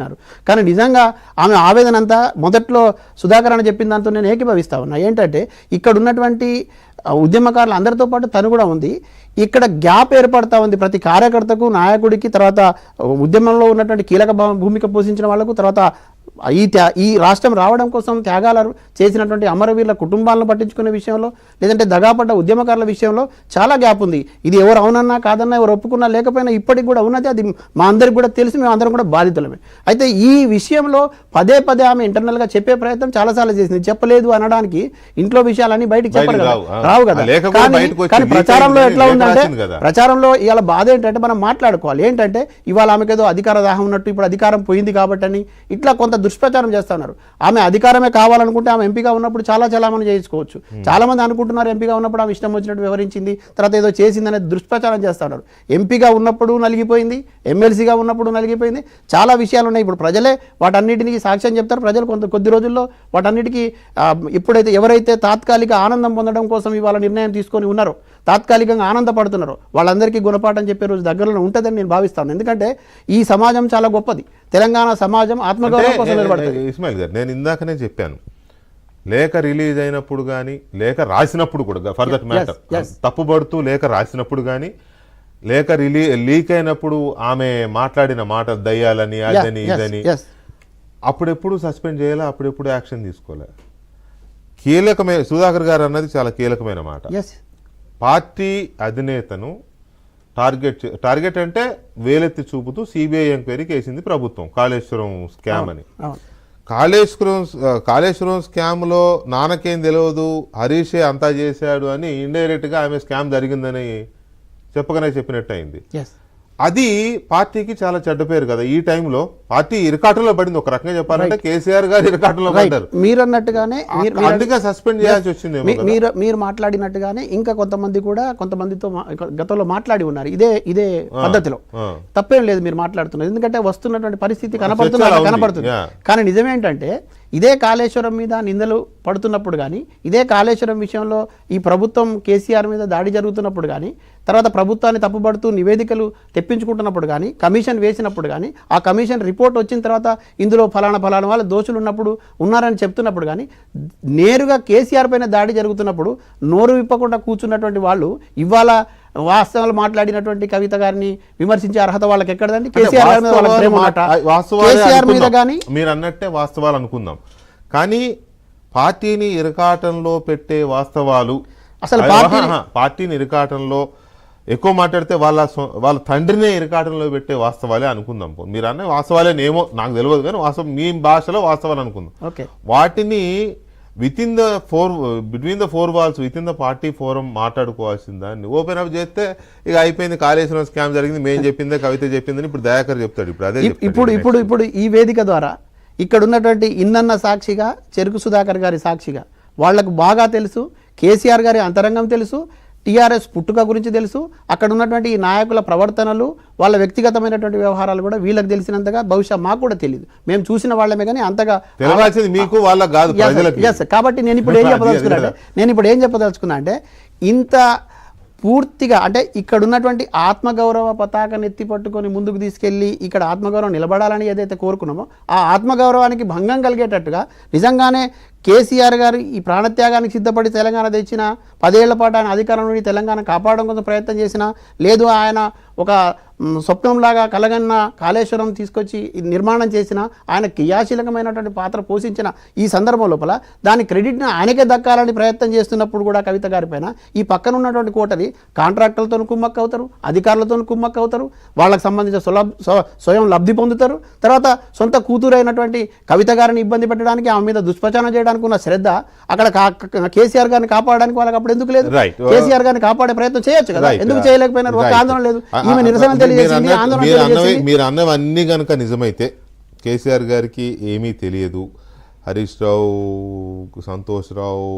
అన్నారు కానీ నిజంగా ఆమె ఆవేదన అంతా మొదట్లో సుధాకర్ అని చెప్పిన దాంతో నేను ఏకీభవిస్తా ఉన్నా. ఏంటంటే ఇక్కడ ఉన్నటువంటి ఉద్యమకారులు అందరితో పాటు తను కూడా ఉంది. ఇక్కడ గ్యాప్ ఏర్పడతా ఉంది ప్రతి కార్యకర్తకు నాయకుడికి తర్వాత ఉద్యమంలో ఉన్నటువంటి కీలక భూమిక పోషించిన వాళ్ళకు తర్వాత ఈ త్యా ఈ రాష్ట్రం రావడం కోసం త్యాగాలు చేసినటువంటి అమరవీరుల కుటుంబాలను పట్టించుకునే విషయంలో లేదంటే దగాపడ్డ ఉద్యమకారుల విషయంలో చాలా గ్యాప్ ఉంది. ఇది ఎవరు అవునన్నా కాదన్నా ఎవరు ఒప్పుకున్నా లేకపోయినా ఇప్పటికి కూడా ఉన్నది అది మా అందరికి కూడా తెలిసి మేము అందరం కూడా బాధితులమే. అయితే ఈ విషయంలో పదే పదే ఆమె ఇంటర్నల్గా చెప్పే ప్రయత్నం చాలాసార్లు చేసింది. చెప్పలేదు అనడానికి ఇంట్లో విషయాలన్నీ బయటికి చెప్పరు కదా. రావు. కదా. కానీ ప్రచారంలో ఎట్లా ఉందంటే. ప్రచారంలో ఇవాళ బాధ ఏంటంటే మనం మాట్లాడుకోవాలి. ఏంటంటే ఇవాళ ఆమెకు ఏదో అధికార దాహం ఉన్నట్టు ఇప్పుడు అధికారం పోయింది కాబట్టి అని ఇట్లా కొంత దుష్ప్రచారం చేస్తా ఉన్నారు ఆమె అధికారమే కావాలనుకుంటే ఆమె ఎంపీగా ఉన్నప్పుడు చాలా చాలా మనం చేసుకోవచ్చు చాలా మంది అనుకుంటున్నారు ఎంపీగా ఉన్నప్పుడు ఆమె ఇష్టం వచ్చినట్టు వివరించింది తర్వాత ఏదో చేసిందనే దుష్ప్రచారం చేస్తా ఉన్నారు ఎంపీగా ఉన్నప్పుడు నలిగిపోయింది ఎమ్మెల్సీగా ఉన్నప్పుడు నలిగిపోయింది చాలా విషయాలు ఉన్నాయి. ఇప్పుడు ప్రజలే వాటన్నిటికి సాక్ష్యం చెప్తారు. ప్రజలు కొంత కొద్ది రోజుల్లో వాటన్నిటికీ ఇప్పుడైతే ఎవరైతే తాత్కాలిక ఆనందం పొందడం కోసం ఇవాళ నిర్ణయం తీసుకొని ఉన్నారో తాత్కాలికంగా ఆనందపడుతున్నారో. వాళ్ళందరికీ గుణపాఠం చెప్పే రోజు దగ్గరలో ఉంటుందని నేను భావిస్తాను. ఎందుకంటే ఈ సమాజం చాలా గొప్పది. తెలంగాణ సమాజం ఆత్మగౌరవం కోసం నిలబడుతుంది. ఇస్మాయిల్ గారు నేను ఇందాకనే చెప్పాను. లేఖ రిలీజ్ అయినప్పుడు కానీ లేఖ రాసినప్పుడు కూడా ఫర్ దట్ మ్యాటర్. yes. తప్పుపడుతూ లేఖ రాసినప్పుడు కానీ లేఖ రిలీ లీక్ అయినప్పుడు ఆమె మాట్లాడిన మాట దయ్యాలని అదని ఇదని. అప్పుడెప్పుడు సస్పెండ్ చేయాలి? అప్పుడెప్పుడు యాక్షన్ తీసుకోలే? కీలకమైన సుధాకర్ గారు అన్నది చాలా కీలకమైన మాట. పార్టీ అధినేతను టార్గెట్ టార్గెట్ అంటే వేలెత్తి చూపుతూ సిబిఐ ఎంక్వైరీకి వేసింది ప్రభుత్వం కాళేశ్వరం స్కామ్ అని. కాళేశ్వరం కాళేశ్వరం స్కామ్లో నాన్నకేం తెలియదు హరీషే అంతా చేశాడు అని ఇండైరెక్ట్గా ఆమె స్కామ్ జరిగిందని చెప్పగానే చెప్పినట్టు అయింది అది పార్టీకి చాలా చెడ్డ పేరు కదా. ఈ టైంలో పార్టీ ఇరకాటంలో పడింది. ఒక రకంగా చెప్పాలంటే కేసీఆర్ గారు ఇరకాటంలో పడ్డారు. మీరు అన్నట్టుగానే అందుకే సస్పెండ్ చేయాల్సి వచ్చింది మీరు మీరు మాట్లాడినట్టుగానే ఇంకా కొంతమంది కూడా కొంతమందితో గతంలో మాట్లాడి ఉన్నారు. ఇదే ఇదే పద్ధతిలో. తప్పేం లేదు మీరు మాట్లాడుతున్నారు. ఎందుకంటే వస్తున్నటువంటి పరిస్థితి ఉంది. కనపడుతుంది. కానీ నిజమేంటంటే ఇదే కాళేశ్వరం మీద నిందలు పడుతున్నప్పుడు కానీ ఇదే కాళేశ్వరం విషయంలో ఈ ప్రభుత్వం కేసీఆర్ మీద దాడి జరుగుతున్నప్పుడు కానీ తర్వాత ప్రభుత్వాన్ని తప్పుపడుతూ నివేదికలు తెప్పించుకుంటున్నప్పుడు కానీ కమిషన్ వేసినప్పుడు కానీ ఆ కమిషన్ రిపోర్ట్ వచ్చిన తర్వాత ఇందులో ఫలానా ఫలానా వాళ్ళ దోషులు ఉన్నప్పుడు ఉన్నారని చెప్తున్నప్పుడు కానీ నేరుగా కేసీఆర్ పైన దాడి జరుగుతున్నప్పుడు నోరు విప్పకుండా కూర్చున్నటువంటి వాళ్ళు ఇవాళ వాస్తవాలు మాట్లాడినటువంటి కవిత గారిని విమర్శించే అర్హత వాళ్ళకి ఎక్కడదండి? కేసీఆర్ మీద? కేసీఆర్ కానీ మీరు అన్నట్టే వాస్తవాలు అనుకుందాం. కానీ పార్టీని ఇరకాటంలో పెట్టే వాస్తవాలు అసలు పార్టీని- ఇరకాటంలో ఎక్కువ మాట్లాడితే వాళ్ళ వాళ్ళ తండ్రినే ఇరకాటంలో పెట్టే వాస్తవాలే అనుకుందాం. మీరు అన్న వాస్తవాలేనేమో నాకు తెలియదు కానీ వాస్తవం మీ భాషలో వాస్తవాలు అనుకుందాం. ఓకే. వాటిని within the four between the four walls within the party forum మాట్లాడుకోవాల్సిన దాన్ని ఓపెన్ అప్ చేస్తే ఇక అయిపోయింది కాళేశ్వరం స్కామ్ జరిగింది మేము చెప్పిందే కవిత చెప్పిందని ఇప్పుడు దయాకర్ చెప్తాడు ఇప్పుడు అదే. ఇప్పుడు ఇప్పుడు ఇప్పుడు ఈ వేదిక ద్వారా ఇక్కడ ఉన్నటువంటి ఇన్నన్న సాక్షిగా చెరుకు సుధాకర్ గారి సాక్షిగా వాళ్ళకు బాగా తెలుసు కేసీఆర్ గారి అంతరంగం తెలుసు టీఆర్ఎస్ పుట్టుక గురించి తెలుసు అక్కడ ఉన్నటువంటి ఈ నాయకుల ప్రవర్తనలు వాళ్ళ వ్యక్తిగతమైనటువంటి వ్యవహారాలు కూడా వీళ్ళకి తెలిసినంతగా బహుశా మాకు కూడా తెలియదు మేము చూసిన వాళ్ళమే కానీ అంతగా తెలవాల్సింది మీకు వాళ్ళకి కాదు yes. కాబట్టి నేను ఇప్పుడు ఏం చెప్పదలుచుకున్నా అంటే నేను ఇప్పుడు ఏం చెప్పదలుచుకున్నా అంటే ఇంత పూర్తిగా అంటే ఇక్కడ ఉన్నటువంటి ఆత్మగౌరవ పతాకాన్ని ఎత్తి పట్టుకొని ముందుకు తీసుకెళ్ళి ఇక్కడ ఆత్మగౌరవం నిలబడాలని ఏదైతే కోరుకున్నామో ఆ ఆత్మగౌరవానికి భంగం కలిగేటట్టుగా నిజంగానే కేసీఆర్ గారు ఈ ప్రాణత్యాగానికి సిద్ధపడి తెలంగాణ తెచ్చిన పదేళ్ళ పాటు ఆయన అధికారం నుండి తెలంగాణ కాపాడడం కోసం ప్రయత్నం చేసిన లేదు ఆయన ఒక స్వప్నంలాగా కలగన్న కాళేశ్వరం తీసుకొచ్చి నిర్మాణం చేసిన ఆయన క్రియాశీలకమైనటువంటి పాత్ర పోషించిన ఈ సందర్భం లోపల దాని క్రెడిట్ని ఆయనకే దక్కాలని ప్రయత్నం చేస్తున్నప్పుడు కూడా కవిత గారి పైన ఈ పక్కన ఉన్నటువంటి కోటరి కాంట్రాక్టర్లతో కుమ్మక్క అవుతారు అధికారులతో కుమ్మక్క అవుతారు వాళ్ళకి సంబంధించిన స్వయం లబ్ధి పొందుతారు తర్వాత సొంత కూతురు అయినటువంటి కవిత గారిని ఇబ్బంది పెట్టడానికి ఆమె మీద దుష్ప్రచారం చేయడానికి ఉన్న శ్రద్ధ అక్కడ కేసీఆర్ గారిని కాపాడడానికి వాళ్ళకి అప్పుడు ఎందుకు లేదు. కేసీఆర్ గారిని కాపాడే ప్రయత్నం చేయొచ్చు కదా. ఎందుకు చేయలేకపోయినారు ఒక. ఆందోళన లేదు ఈమె నిరసన మీరు అన్నవి మీరు అన్నవన్నీ కనుక నిజమైతే కేసీఆర్ గారికి ఏమీ తెలియదు. హరీష్ రావు సంతోష్ రావు